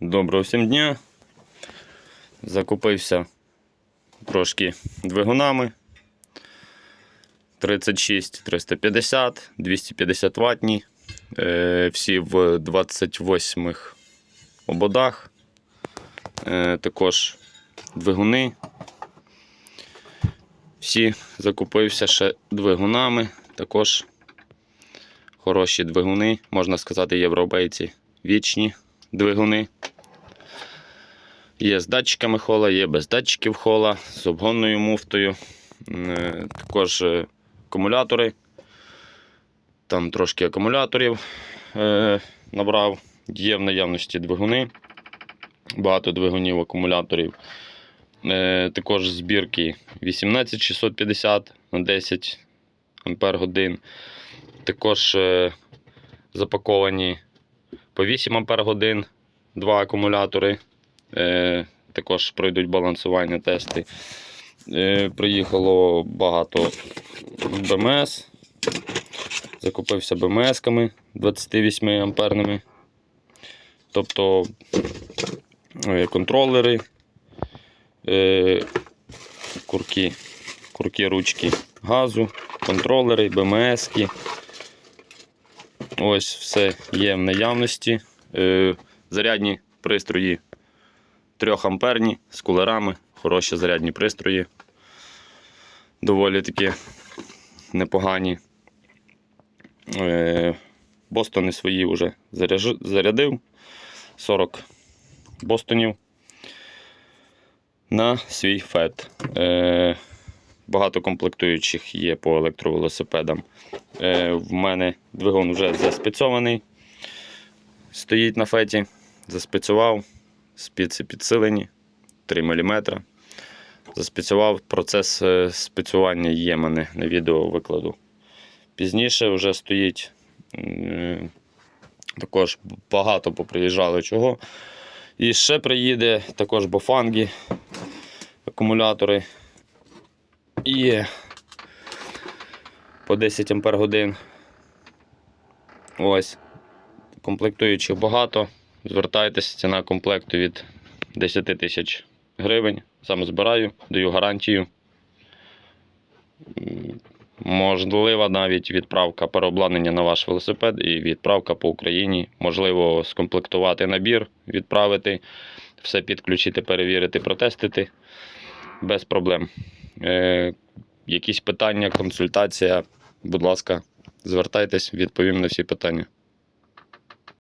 Доброго всім дня. Закупився трошки двигунами. 36 350, 250 ватні. Е, всі в 28 ободах. Е, також двигуни. Всі закупився ще двигунами. Також хороші двигуни, можна сказати, європейці вічні двигуни. Є з датчиками хола, є без датчиків хола, з обгонною муфтою. Е, Також е, акумулятори. Там трошки акумуляторів е, набрав. Є в наявності двигуни. Багато двигунів акумуляторів. Також збірки 18650 на 10 ампер годин. Також запаковані по 8 ампер годин два акумулятори. Е, також пройдуть балансування тести. Е, приїхало багато БМС. Закупився БМС-ками 28 амперними. Тобто е, контролери, е, курки, курки ручки газу, контролери, БМС-ки. Ось все є в наявності. Е, зарядні пристрої 3 амперні з кулерами, хороші зарядні пристрої. Доволі таки непогані. Е, Бостони свої вже зарядив. 40 бостонів на свій фет. Багато комплектуючих є по електровелосипедам. Е, в мене двигун вже заспецьований. Стоїть на феті, заспецював, спиці підсилені 3 мм. Заспецював процес е, спецювання є мене на відео викладу. Пізніше вже стоїть. е, Також багато поприїжджали чого. І ще приїде також бофанги, акумулятори. І по 10 ампер годин. Ось. Комплектуючих багато. Звертайтеся, ціна комплекту від 10 тисяч гривень. Сам збираю, даю гарантію. Можлива навіть відправка переобладнання на ваш велосипед і відправка по Україні. Можливо, скомплектувати набір, відправити, все підключити, перевірити, протестити без проблем. Е, якісь питання, консультація, будь ласка, звертайтесь, відповім на всі питання.